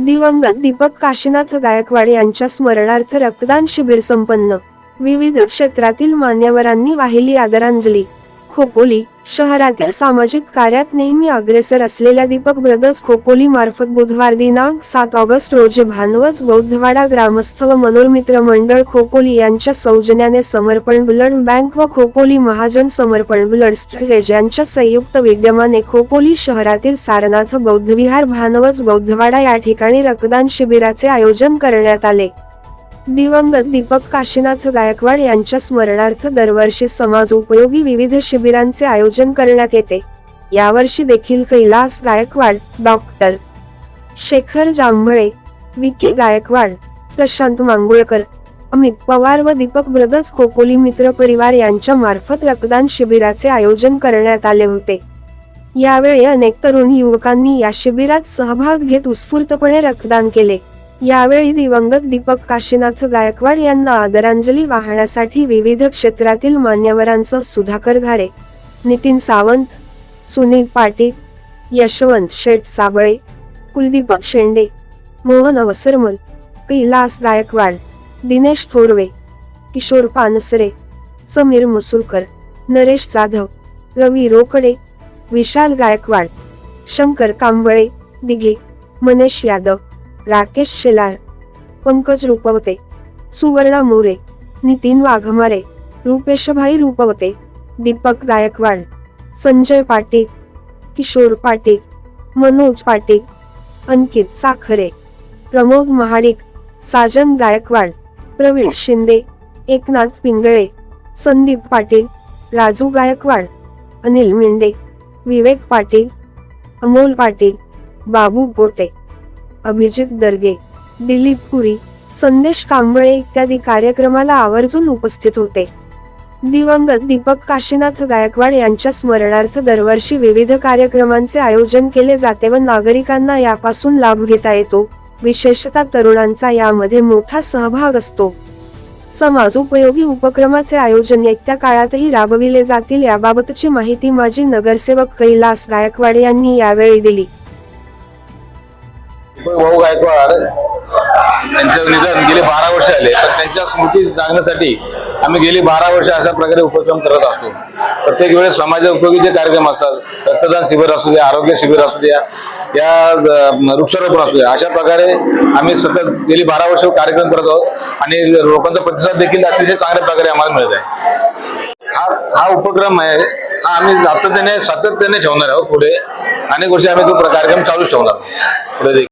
दिवंगत दीपक काशीनाथ गायकवाड यांच्या स्मरणार्थ रक्तदान शिबिर संपन्न. विविध क्षेत्रातील मान्यवरांनी वाहिली आदरांजली. खोपोली शहरातील सामाजिक कार्यात नेहमी अग्रेसर असलेल्या दीपक ब्रदर्स खोपोली मार्फत बुधवार दिनांक सात ऑगस्ट रोजी भानवज बौद्धवाडा ग्रामस्थ व मनोरमित्र मंडळ खोपोली यांच्या सौजन्याने समर्पण ब्लड बँक व खोपोली महाजन समर्पण ब्लड स्टोरेज यांच्या संयुक्त विद्यमाने खोपोली शहरातील सारनाथ बौद्धविहार भानवज बौद्धवाडा या ठिकाणी रक्तदान शिबिराचे आयोजन करण्यात आले. दिवंगत दीपक काशीनाथ गायकवाड यांच्या स्मरणार्थ दरवर्षी समाज उपयोगी विविध शिबिरांचे आयोजन करण्यात येते. यावर्षी देखील कैलास गायकवाड डॉक्टर शेखर जांभळे विकी गायकवाड प्रशांत मांगुळकर अमित पवार व दीपक ब्रदर्स खोपोली मित्र परिवार यांच्या मार्फत रक्तदान शिबिराचे आयोजन करण्यात आले होते. यावेळी अनेक तरुण युवकांनी या शिबिरात सहभाग घेत उत्स्फूर्तपणे रक्तदान केले. यावेळी दिवंगत दीपक काशीनाथ गायकवाड यांना आदरांजली वाहण्यासाठी विविध क्षेत्रातील मान्यवरांचं सुधाकर घारे नितीन सावंत सुनील पाटील यशवंत शेठ साबळे कुलदीपक शेंडे मोहन अवसरमल कैलास गायकवाड दिनेश थोरवे किशोर पानसरे समीर मसुरकर नरेश जाधव रवी रोकडे विशाल गायकवाड शंकर कांबळे दिघे मनेश यादव राकेश शेलार पंकज रूपवते सुवर्णा मोरे नितीन वाघमारे रुपेशभाई रूपवते दीपक गायकवाड संजय पाटील किशोर पाटील मनोज पाटील अंकित साखरे प्रमोद महाडिक साजन गायकवाड प्रवीण शिंदे एकनाथ पिंगळे संदीप पाटील राजू गायकवाड अनिल मेंढे विवेक पाटील अमोल पाटील बाबू बोटे अभिजित दर्गे दिलीप पुरी संदेश कांबळे इत्यादी कार्यक्रमाला आवर्जून उपस्थित होते. दिवंगत दीपक काशीनाथ गायकवाड यांच्या स्मरणार्थ दरवर्षी विविध कार्यक्रमांचे आयोजन केले जाते व नागरिकांना यापासून लाभ घेता येतो. विशेषतः तरुणांचा यामध्ये मोठा सहभाग असतो. समाज उपयोगी उपक्रमाचे आयोजन येत्या काळातही राबविले जातील याबाबतची माहिती माजी नगरसेवक कैलास गायकवाड यांनी यावेळी दिली. भाऊ गायकवाड यांचं निधन. गेले बारा वर्ष आले तर त्यांच्या स्मृती जागण्यासाठी आम्ही गेली बारा वर्ष अशा प्रकारे उपक्रम करत असतो. प्रत्येक वेळेस समाजा उपयोगीचे कार्यक्रम असतात रक्तदान शिबिर असू द्या आरोग्य शिबिर असू द्या या वृक्षारोपण असू द्या अशा प्रकारे आम्ही सतत गेली बारा वर्ष कार्यक्रम करत आहोत आणि लोकांचा प्रतिसाद देखील अतिशय चांगल्या प्रकारे आम्हाला मिळत आहे. हा हा उपक्रम आहे. हा आम्ही सातत्याने सातत्याने ठेवणार आहोत पुढे. अनेक वर्षी आम्ही तो कार्यक्रम चालूच ठेवणार पुढे देखील.